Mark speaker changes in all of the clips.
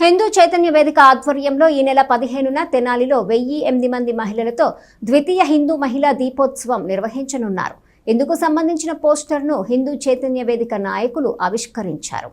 Speaker 1: హిందూ చైతన్య వేదిక ఆధ్వర్యంలో ఈ నెల పదిహేనున తెనాలిలో వెయ్యి ఎనిమిది మంది మహిళలతో ద్వితీయ హిందూ మహిళా దీపోత్సవం నిర్వహించనున్నారు. ఇందుకు సంబంధించిన పోస్టర్ను హిందూ చైతన్య వేదిక నాయకులు ఆవిష్కరించారు.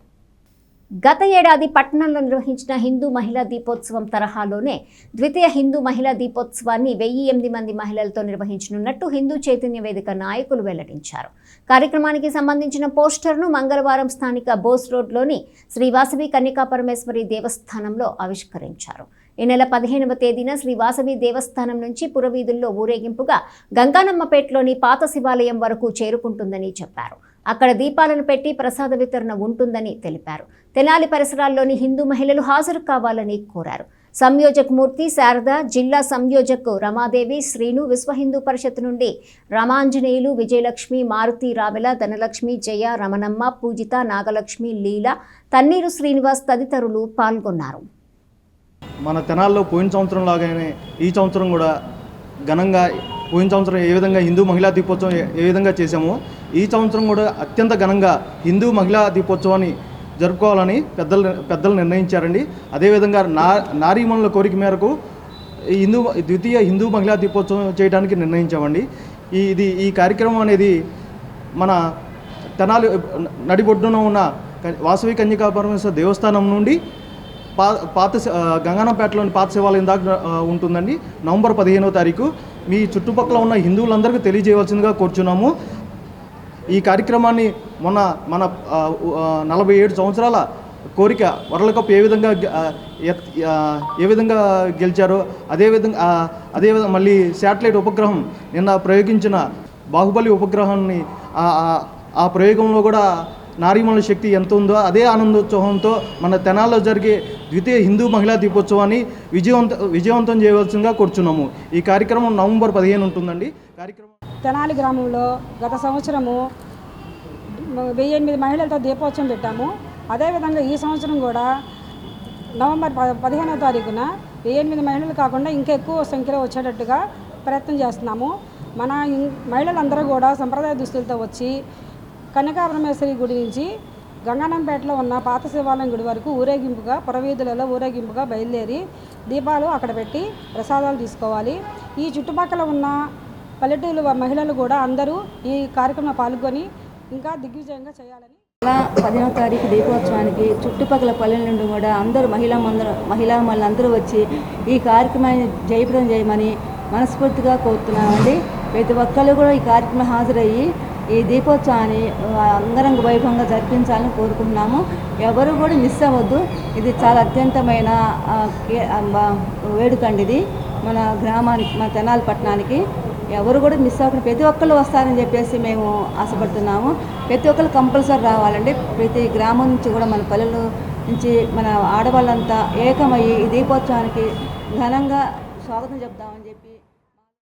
Speaker 1: గత ఏడాది పట్టణంలో నిర్వహించిన హిందూ మహిళా దీపోత్సవం తరహాలోనే ద్వితీయ హిందూ మహిళా దీపోత్సవాన్ని వెయ్యి ఎనిమిది మంది మహిళలతో నిర్వహించనున్నట్టు హిందూ చైతన్య వేదిక నాయకులు వెల్లడించారు. కార్యక్రమానికి సంబంధించిన పోస్టర్ను మంగళవారం స్థానిక బోస్ రోడ్లోని శ్రీవాసవి కన్యకా పరమేశ్వరి దేవస్థానంలో ఆవిష్కరించారు. ఈ నెల పదిహేనవ తేదీన శ్రీ వాసవి దేవస్థానం నుంచి పురవీధుల్లో ఊరేగింపుగా గంగానమ్మపేటలోని పాత శివాలయం వరకు చేరుకుంటుందని చెప్పారు. అక్కడ దీపాలను పెట్టి ప్రసాద వితరణ ఉంటుందని తెలిపారు. తెనాలి పరిసరాల్లోని హిందూ మహిళలు హాజరు కావాలని కోరారు. సంయోజక్ మూర్తి శారద జిల్లా సంయోజక్ రమాదేవి శ్రీను విశ్వ హిందూ పరిషత్ నుండి రామాంజనేయులు విజయలక్ష్మి మారుతి రావెల ధనలక్ష్మి జయ రమణమ్మ పూజిత నాగలక్ష్మి లీల తన్నీరు శ్రీనివాస్ తదితరులు పాల్గొన్నారు.
Speaker 2: మన తెనాల్లో పోయిన సంవత్సరం లాగానే ఈ సంవత్సరం కూడా ఘనంగా పోయిన సంవత్సరం ఏ విధంగా హిందూ మహిళా దీపోత్సవం ఏ- విధంగా చేశామో ఈ సంవత్సరం కూడా అత్యంత ఘనంగా హిందూ మహిళా దీపోత్సవాన్ని జరుపుకోవాలని పెద్దలు పెద్దలు నిర్ణయించారండి. అదేవిధంగా నా నారీమణుల కోరిక మేరకు ఈ హిందూ ద్వితీయ హిందూ మహిళా దీపోత్సవం చేయడానికి నిర్ణయించామండి. ఈ ఇది ఈ కార్యక్రమం అనేది మన తెనాలి నడిబొడ్డున ఉన్న వాసవి కన్యకా పరమేశ్వర దేవస్థానం నుండి పా పాత గంగానంపేటలోని పాత శివాలయం దాకా ఉంటుందండి. నవంబర్ పదిహేనవ తారీఖు. మీ చుట్టుపక్కల ఉన్న హిందువులందరికీ తెలియజేయవలసిందిగా కోరుచున్నాము. ఈ కార్యక్రమాన్ని మొన్న మన నలభై ఏడు సంవత్సరాల కోరిక వరల్డ్ కప్ ఏ విధంగా ఏ విధంగా గెలిచారో అదేవిధంగా అదేవిధంగా మళ్ళీ శాటిలైట్ ఉపగ్రహం నిన్న ప్రయోగించిన బాహుబలి ఉపగ్రహాన్ని ఆ ప్రయోగంలో కూడా నారీమణుల శక్తి ఎంత ఉందో అదే ఆనందోత్సవంతో మన తెనాల్లో జరిగే ద్వితీయ హిందూ మహిళా దీపోత్సవాన్ని విజయవంత విజయవంతం చేయవలసిందిగా కోరుచున్నాము. ఈ కార్యక్రమం నవంబర్ పదిహేను ఉంటుందండి. కార్యక్రమం
Speaker 3: తెనాలి గ్రామంలో గత సంవత్సరము వెయ్యి ఎనిమిది మహిళలతో దీపోత్సవం పెట్టాము. అదేవిధంగా ఈ సంవత్సరం కూడా నవంబర్ ప పదిహేనో తారీఖున వెయ్యి ఎనిమిది మహిళలు కాకుండా ఇంకా ఎక్కువ సంఖ్యలో వచ్చేటట్టుగా ప్రయత్నం చేస్తున్నాము. మన మహిళలందరూ కూడా సంప్రదాయ దుస్తులతో వచ్చి కనకాపరమేశ్వరి గుడి నుంచి గంగానంపేటలో ఉన్న పాత శివాలయం గుడి వరకు ఊరేగింపుగా పురవీధులలో ఊరేగింపుగా బయలుదేరి దీపాలు అక్కడ పెట్టి ప్రసాదాలు తీసుకోవాలి. ఈ చుట్టుపక్కల ఉన్న పల్లెటూరు మహిళలు కూడా అందరూ ఈ కార్యక్రమంలో పాల్గొని ఇంకా దిగ్విజయంగా చేయాలని.
Speaker 4: అలా పదిహేనవ తారీఖు దీపోత్సవానికి చుట్టుపక్కల పల్లెల నుండి కూడా అందరూ మహిళా మందరూ మహిళా మళ్ళందరూ వచ్చి ఈ కార్యక్రమాన్ని జయప్రదం చేయమని మనస్ఫూర్తిగా కోరుతున్నామండి. ప్రతి ఒక్కరు కూడా ఈ కార్యక్రమం హాజరయ్యి ఈ దీపోత్సవాన్ని అంగరంగ వైభవంగా జరిపించాలని కోరుకుంటున్నాము. ఎవరు కూడా మిస్ అవ్వద్దు. ఇది చాలా అత్యంతమైన వేడుకండి ఇది. మన గ్రామానికి మన తెనాలి పట్టణానికి ఎవరు కూడా మిస్ అవ్వకుండా ప్రతి ఒక్కళ్ళు వస్తారని చెప్పేసి మేము ఆశపడుతున్నాము. ప్రతి ఒక్కరు కంపల్సరీ రావాలండి. ప్రతి గ్రామం నుంచి కూడా మన పల్లెలు నుంచి మన ఆడవాళ్ళంతా ఏకమయ్యి ఈ దీపోత్సవానికి ఘనంగా స్వాగతం చెప్దామని చెప్పి